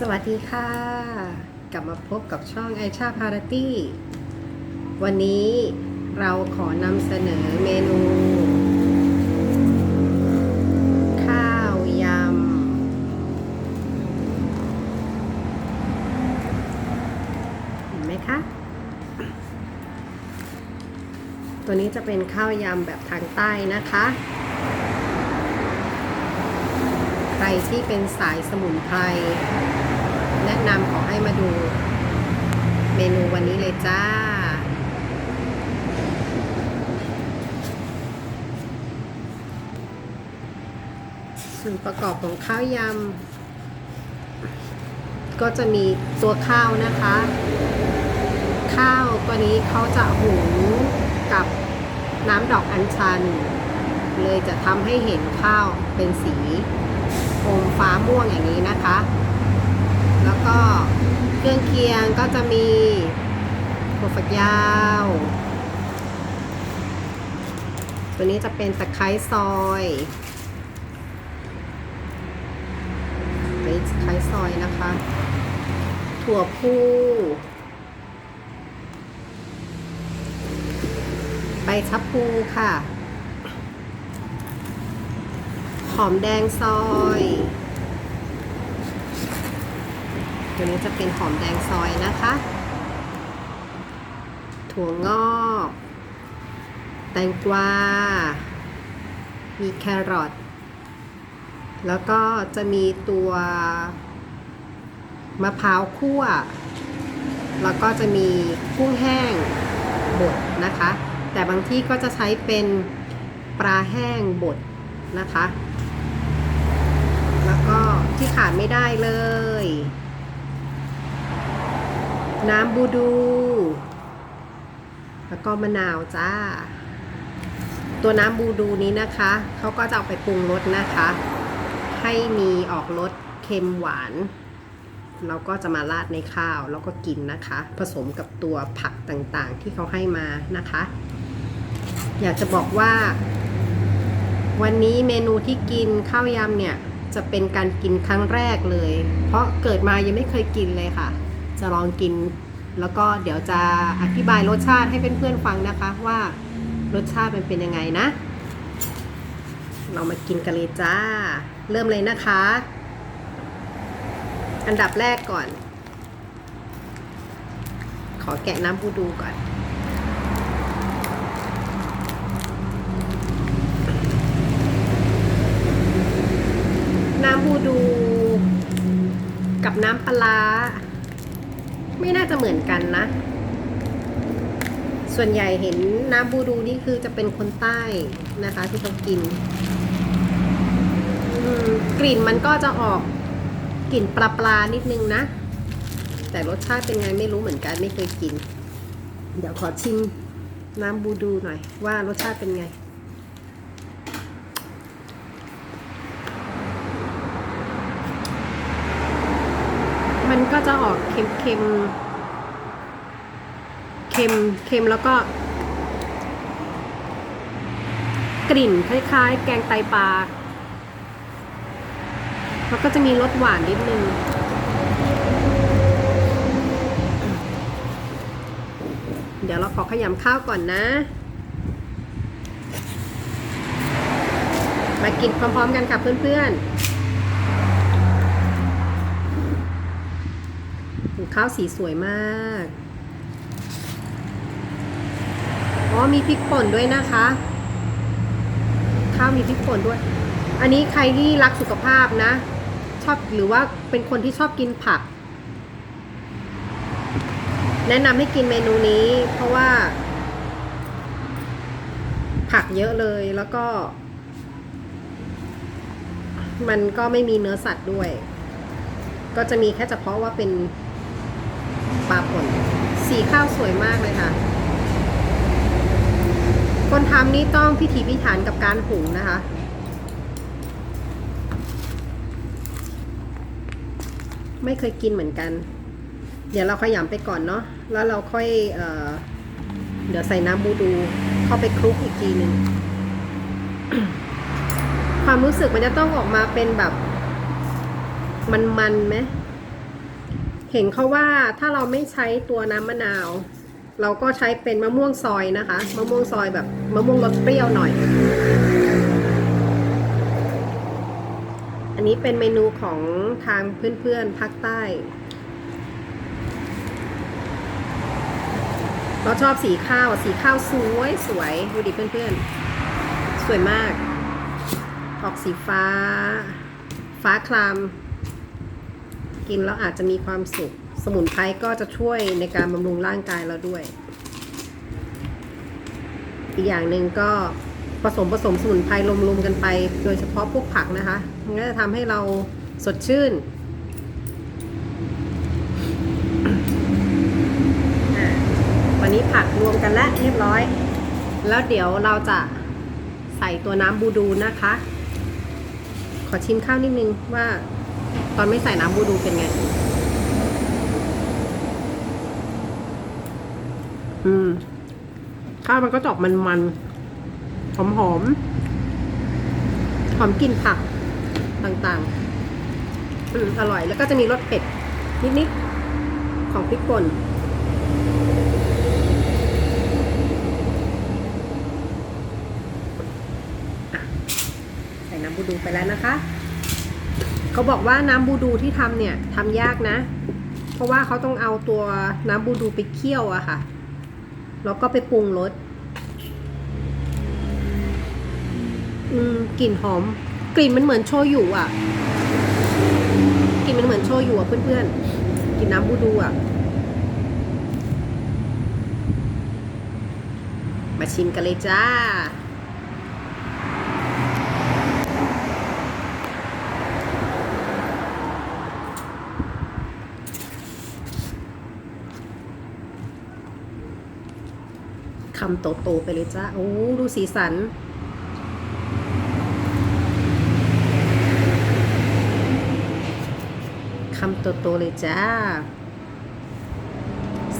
สวัสดีค่ะ กลับมาพบกับช่องไอชาพาราตี้ วันนี้เราขอนำเสนอเมนู ข้าวยำ เห็นไหมคะ ตัวนี้จะเป็นข้าวยำแบบทางใต้นะคะใครที่เป็นสายสมุนไพร แนะนำขอให้มาดูเมนูวันนี้เลยจ้า ส่วนประกอบของข้าวยำก็จะมีตัวข้าวนะคะ ข้าวตัวนี้เขาจะหุงกับน้ำดอกอัญชัน เลยจะทำให้เห็นข้าวเป็นสีอมฟ้าม่วงอย่างนี้นะคะ ก็เครื่องเคียงก็จะมีถั่วฝักยาว ตัวนี้จะเป็นตะไคร้ซอยตะไคร้ซอยนะคะ ถั่วพูใบชะพูค่ะ หอมแดงซอย ตัวนี้จะเป็นหอมแดงซอยนะคะ ถั่วงอก แตงกวา มีแครอท แล้วก็จะมีตัวมะพร้าวคั่ว แล้วก็จะมีกุ้งแห้งบดนะคะ แต่บางที่ก็จะใช้เป็นปลาแห้งบดนะคะ แล้วก็ที่ขาดไม่ได้เลย น้ำบูดู แล้วก็มะนาวจ้า ตัวน้ำบูดูนี้นะคะ เขาก็จะเอาไปปรุงรสนะคะ ให้มีออกรสเค็มหวาน เราก็จะมาราดในข้าวแล้วก็กินนะคะ ผสมกับตัวผักต่างๆ ที่เขาให้มานะคะ อยากจะบอกว่า วันนี้เมนูที่กินข้าวยำเนี่ยจะเป็นการกินครั้งแรกเลย เพราะเกิดมายังไม่เคยกินเลยค่ะ จะลองกิน แล้วก็เดี๋ยวจะอธิบายรสชาติให้เพื่อนๆฟังนะคะว่ารสชาติมันเป็นยังไงนะ เรามากินกันเลยจ้า เริ่มเลยนะคะ อันดับแรกก่อน ขอแกะน้ำบูดูก่อนน้ำบูดู กับน้ำปลาร้า ไม่น่าจะเหมือนกันนะ ส่วนใหญ่เห็นน้ำบูดูนี่คือจะเป็นคนใต้นะคะที่เขากิน กลิ่นมันก็จะออกกลิ่นปลาปลานิดนึงนะ แต่รสชาติเป็นไงไม่รู้เหมือนกันไม่เคยกิน เดี๋ยวขอชิมน้ำบูดูหน่อยว่ารสชาติเป็นไง มันก็จะออกเค็มเค็มเค็มเค็มแล้วก็ กลิ่นคล้ายๆ แกงไตปลาแล้วก็จะมีรสหวานนิดนึงเดี๋ยวเราขอขยำข้าวก่อนนะ มากินพร้อมๆกันค่ะเพื่อนๆ ข้าวสีสวยมาก อ๋อมีพริกป่นด้วยนะคะ ข้าวมีพริกป่นด้วย อันนี้ใครที่รักสุขภาพนะ ชอบหรือว่าเป็นคนที่ชอบกินผัก แนะนำให้กินเมนูนี้ เพราะว่า ผักเยอะเลยแล้วก็ มันก็ไม่มีเนื้อสัตว์ด้วยก็จะมีแค่เฉพาะว่าเป็น ปลาป่นสีข้าวสวยมากเลยค่ะ คนทำนี่ต้องพิถีพิถันกับการหุงนะคะ ไม่เคยกินเหมือนกัน เดี๋ยวเราขยำไปก่อนเนาะแล้วเราค่อยเออเดี๋ยวใส่น้ำบูดูเข้าไปคลุกอีกทีหนึ่งความรู้สึกมันจะต้องออกมาเป็นแบบ มันๆไหม เห็นเขาว่าถ้าเราไม่ใช้ตัวน้ำมะนาว เราก็ใช้เป็นมะม่วงซอยนะคะ มะม่วงซอยแบบมะม่วงรสเปรี้ยวหน่อย อันนี้เป็นเมนูของทางเพื่อนๆภาคใต้ เราชอบสีข้าวสีข้าวสวยสวยดูดิเพื่อนๆ สวยมาก ออกสีฟ้า ฟ้าคลาม กินแล้วอาจจะมีความสุข สมุนไพรก็จะช่วยในการบำรุงร่างกายเราด้วย อีกอย่างหนึ่งก็ผสมผสมสมุนไพรรวมๆกันไป โดยเฉพาะพวกผักนะคะมันก็จะทำให้เราสดชื่นวันนี้ผักรวมกันแล้วเรียบร้อย แล้วเดี๋ยวเราจะใส่ตัวน้ำบูดูนะคะ ขอชิมข้าวนิดนึงว่า ตอนไม่ใส่น้ำบูดูเป็นไง อืม ข้าวมันก็จอกมันมันหอมหอมๆหอมกลิ่นผักต่างๆ อืม อร่อย แล้วก็จะมีรสเผ็ด นิดๆ ของพริกป่นใส่น้ำบูดูไปแล้วนะคะ เขาบอกว่าน้ำบูดูที่ทำเนี่ยทำยากนะ เพราะว่าเขาต้องเอาตัวน้ำบูดูไปเคี่ยวอะค่ะ แล้วก็ไปปรุงรสอืมกลิ่นหอม กลิ่นมันเหมือนโชยุอะกลิ่นมันเหมือนโชยุอะเพื่อนๆกลิ่นน้ำบูดูอะมาชิมกันเลยจ้าำโตๆไปเลยจ้าโอ้ดูสีสัน คำโตๆเลยจ้า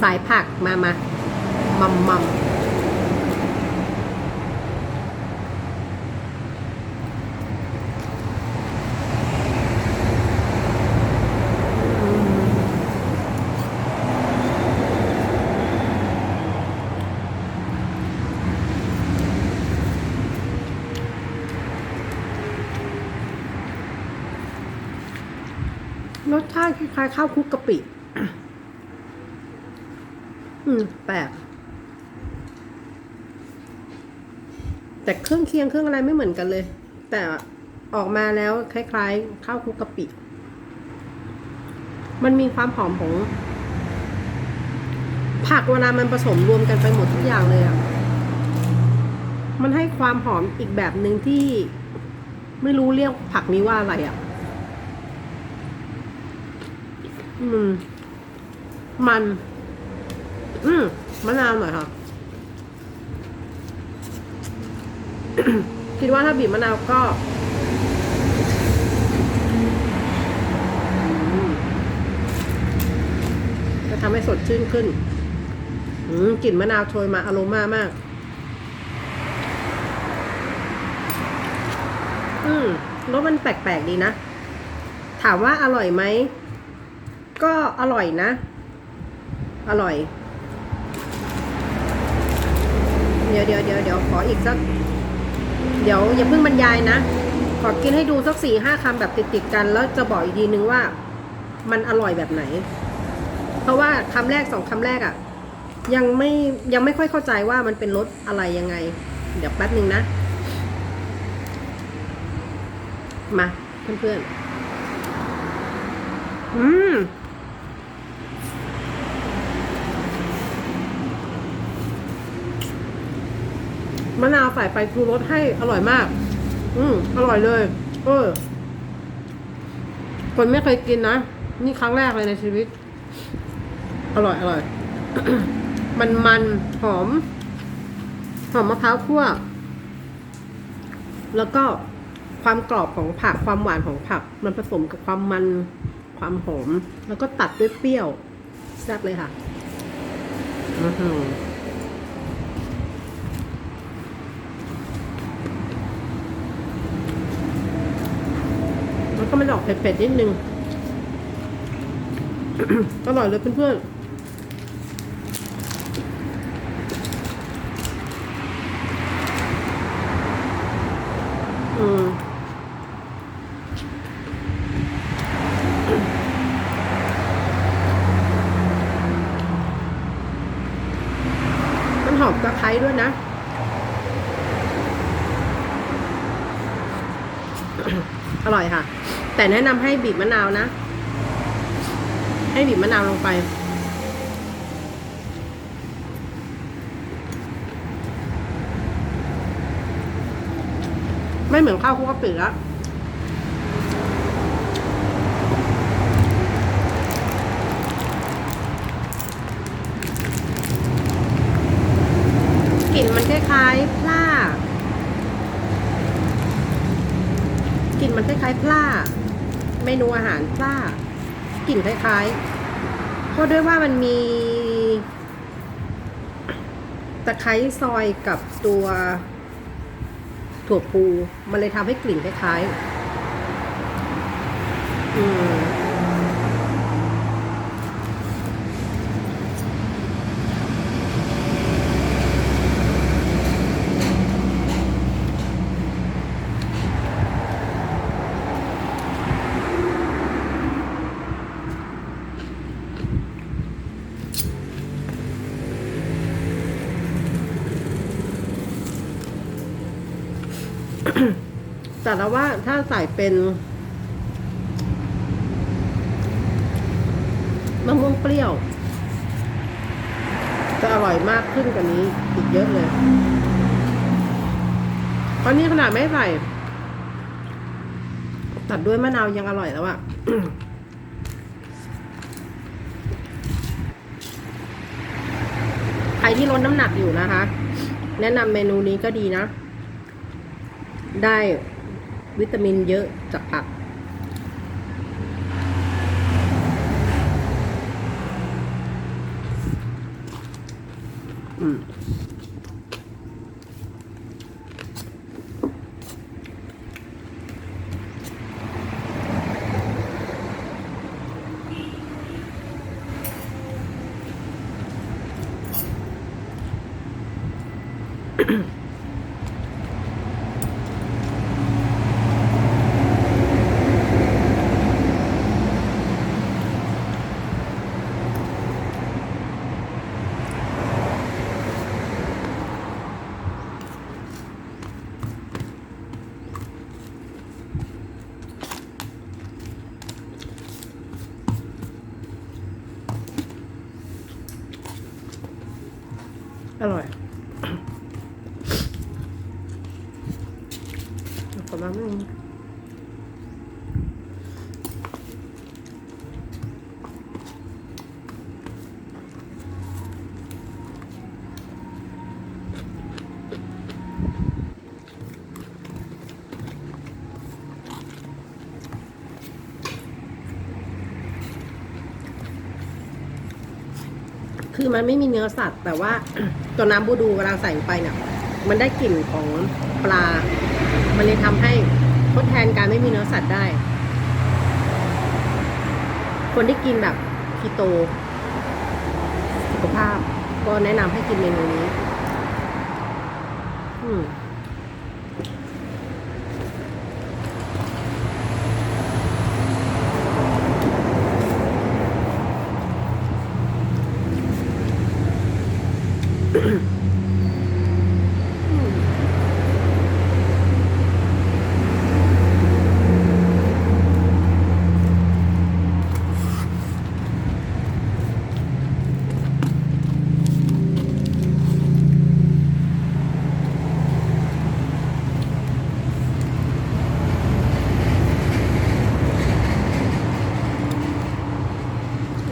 สายผักมามามัมมัมาติคล้ายๆข้าวคลุกกะปิ อืม แปลก แต่เครื่องเคียงเครื่องอะไรไม่เหมือนกันเลย แต่ออกมาแล้วคล้ายๆข้าวคลุกกะปิ มันมีความหอมของ ผักเวลามันผสมรวมกันไปหมดทุกอย่างเลยอะ่ะ มันให้ความหอมอีกแบบหนึ่งที่ ไม่รู้เรียกผักนี้ว่าอะไรอะ่ะ อืม มัน อืมมะนาวหน่อยค่ะ คิดว่าถ้าบีบมะนาวก็จะทำให้สดชื่นขึ้นอืมกลิ่นมะนาวโชยมาอารมามาก อืมรสมันแปลกๆดีนะ ถามว่าอร่อยไหม ก็อร่อยนะ อร่อย เดี๋ยวเดี๋ยวเดี๋ยวเดี๋ยวขออีกสัก เดี๋ยวอย่าเพิ่งบรรยายนะ ขอกินให้ดูสักสี่ห้าคำแบบติดๆกัน แล้วจะบอกอีกทีนึงว่า มันอร่อยแบบไหน เพราะว่าคำแรกสองคำแรกอะ่ะ ยังไม่ยังไม่ค่อยเข้าใจว่ามันเป็นรสอะไรยังไง เดี๋ยวแป๊บนึงนะ มาเพื่อนๆ อืม มะนาวใส่ไปปรุงรสให้อร่อยมาก อืมอร่อยเลย เออ คนไม่เคยกินนะ นี่ครั้งแรกเลยในชีวิต อร่อย อร่อย มันมันหอม หอมมะพร้าวคั่ว แล้วก็ความกรอบของผักความหวานของผัก มันผสมกับความมันความหอม แล้วก็ตัดด้วยเปรี้ยวแซ่บเลยค่ะ อือหือ แล้ว ก็มันออกเผ็ดๆนิดนึงอร่อยเลยเพื่อนๆอืมมันหอมตะไคร้ด้วยนะ อร่อยค่ะ แต่แนะนำให้บีบมะนาวนะ ให้บีบมะนาวลงไป ไม่เหมือนข้าวคลุกกะปิแล้วกลิ่นมันคล้ายๆพล่ากลิ่นมันคล้ายๆพล่า เมนูอาหารซ่ากลิ่นคล้ายๆ เพราะด้วยว่ามันมีตะไคร้ซอยกับตัวถั่วปูมันเลยทำให้กลิ่นคล้ายๆ อืม แต่ล้วว่าถ้าใส่เป็นมะม่วงเปรี้ยว จะอร่อยมากขึ้นกว่านี้อีกเยอะเลยตอนนี้ขนาดไม่ใส่ตัดด้วยมะนาวยังอร่อยแล้วอะใครที่ลดน้ำหนักอยู่นะคะ แนะนำเมนูนี้ก็ดีนะ ได้วิตามินเยอะจากผัก อืม คือมันไม่มีเนื้อสัตว์ แต่ว่าตัวน้ำบูดูเวลาใส่ลงไปเนี่ยมันได้กลิ่นของปลา มันเลยทำให้ทดแทนการไม่มีเนื้อสัตว์ได้ คนที่กินแบบคีโต สุขภาพก็แนะนำให้กินเมนูนี้ อืม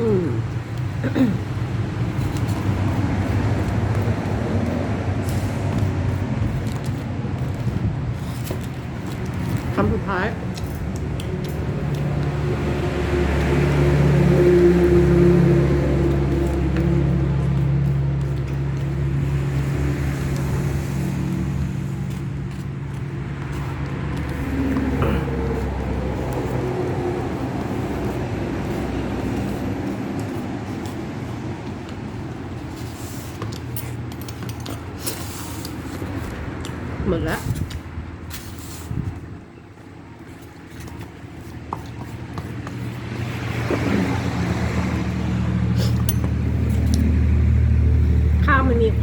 อืม คำสุดท้าย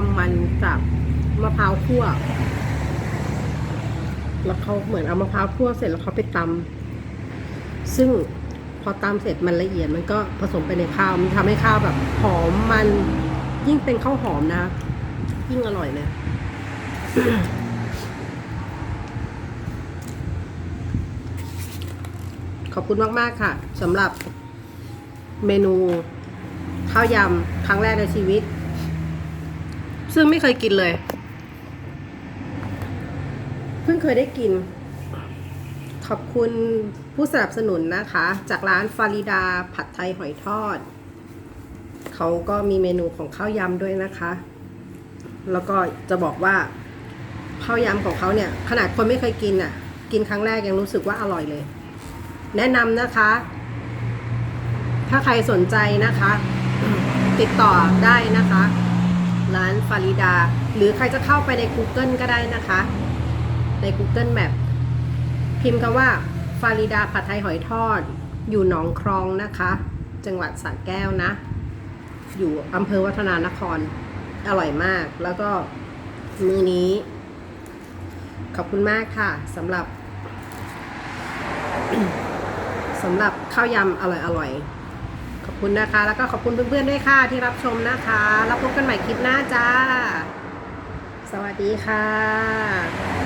อ มันจากมะพร้าวคั่ว แล้วเขาเหมือนเอามะพร้าวคั่วเสร็จแล้วเขาไปตำซึ่งพอตำเสร็จมันละเอียดมันก็ผสมไปในข้าวมันทำให้ข้าวแบบหอมมัน ยิ่งเป็นข้าวหอมนะ ยิ่งอร่อยเลยขอบคุณมาก ๆ ค่ะสำหรับเมนูข้าวยำครั้งแรกในชีวิต ซึ่งไม่เคยกินเลย พิ่งเคยได้กิน ขอบคุณผู้สนับสนุนนะคะ จากร้านฟาริดาผัดไทยหอยทอด เขาก็มีเมนูของข้าวยำด้วยนะคะ แล้วก็จะบอกว่าข้าวยำของเขาเนี่ย ขนาดคนไม่เคยกินอะ กินครั้งแรกยังรู้สึกว่าอร่อยเลย แนะนำนะคะ ถ้าใครสนใจนะคะ ติดต่อได้นะคะ ร้านฟาริดา หรือใครจะเข้าไปใน Google ก็ได้นะคะ ใน Google Map พิมพ์คำว่า ฟาริดาผัดไทยหอยทอด อยู่หนองครองนะคะ จังหวัดสระแก้วนะ อยู่อำเภอวัฒนานคร อร่อยมาก แล้วก็มือนี้ ขอบคุณมากค่ะสำหรับสำหรับข้าวยำอร่อยๆ ขอบคุณนะคะ แล้วก็ขอบคุณเพื่อนๆด้วยค่ะที่รับชมนะคะ แล้วพบกันใหม่คลิปหน้าจ้า สวัสดีค่ะ